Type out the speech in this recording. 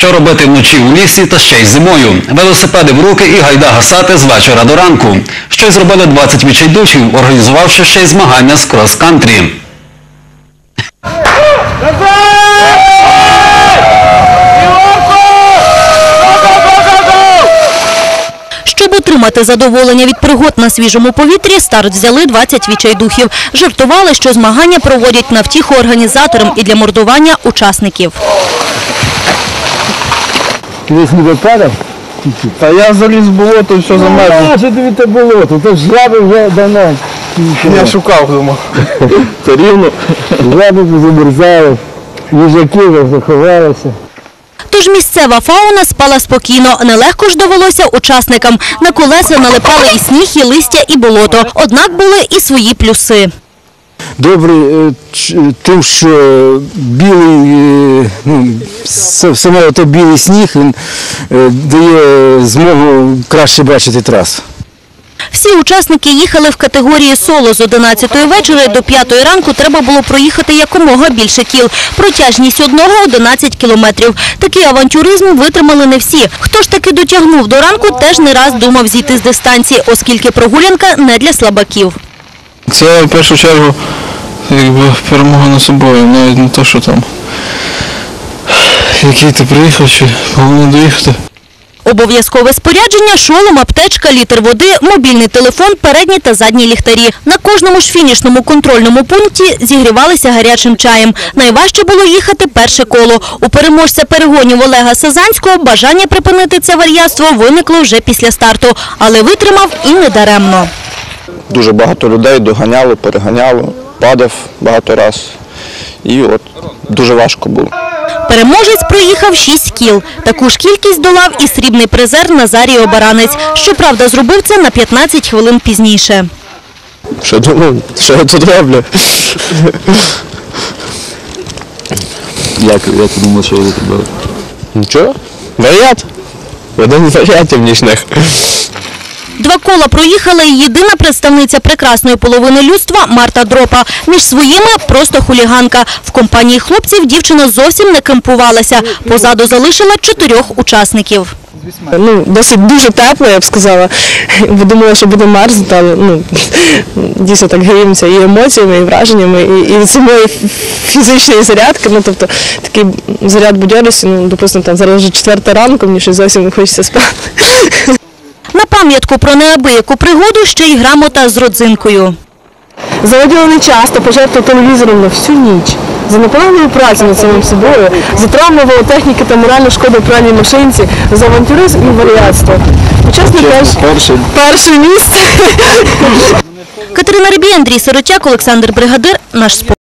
Що робити вночі у лісі та ще й зимою? Велосипеди в руки і гайда гасати з вечора до ранку. Що й зробили 20 відчайдушів, організувавши ще й змагання з крос-кантрі. Щоб отримати задоволення від пригод на свіжому повітрі, старт взяли 20 відчайдухів. Жартували, що змагання проводять на втіху організаторам і для мордування учасників. Десь не випадав? Та я заліз в болото і все замерзло. А, що тобі те болото? То ж жаби вже давно. Я шукав, думав. Це рівно. Жаби замерзали, їжаки вже заховалися. Тож місцева фауна спала спокійно. Нелегко ж довелося учасникам. На колеса налипали і сніг, і листя, і болото. Однак були і свої плюси. Добрий е, тим, що білий, е, ну, саме ото білий сніг він е, дає змогу краще бачити трасу. Всі учасники їхали в категорії соло з 11 вечора до 5 ранку треба було проїхати якомога більше кіл. Протяжність одного – 11 кілометрів. Такий авантюризм витримали не всі. Хто ж таки дотягнув до ранку, теж не раз думав зійти з дистанції, оскільки прогулянка не для слабаків. Це в першу чергу якби перемога над собою, навіть не те, що там. Який ти приїхав, чи головне доїхати. Обов'язкове спорядження – шолом, аптечка, літр води, мобільний телефон, передні та задні ліхтарі. На кожному ж фінішному контрольному пункті зігрівалися гарячим чаєм. Найважче було їхати перше коло. У переможця перегонів Олега Сазанського бажання припинити це вар'ятство виникло вже після старту, але витримав і недаремно. дуже багато людей доганяло, переганяло, падав багато разів. І от дуже важко було. Переможець проїхав 6 кіл. Таку ж кількість долав і срібний призер Назарій Обаранець. Щоправда, зробив це на 15 хвилин пізніше. Що думав, що я тут роблю? Як, як ти думав, що ви тут були? Нічого? Варіат? Один з варіатів нічних. Два кола проїхала і єдина представниця прекрасної половини людства Марта Дропа. Між своїми просто хуліганка. В компанії хлопців дівчина зовсім не кемпувалася. Позаду залишила чотирьох учасників. Ну, досить дуже тепло, я б сказала. Бо думала, що буде мерзнути, але ну, дійсно так гріємося і емоціями, і враженнями, і, і самої фізичної зарядки. Ну, тобто такий заряд будьорності, ну, допустимо, там зараз вже четверта ранку, мені щось зовсім не хочеться спати. На пам'ятку про неабияку пригоду ще й грамота з родзинкою. За виділений час та телевізором на всю ніч, за наполегливу працю над самим собою, за травму техніки та моральну шкоду пральній машинці, за авантюризм і варіатство. Учасник теж перше місце. Катерина Рибій, Андрій Сиротяк, Олександр Бригадир. Наш спорт.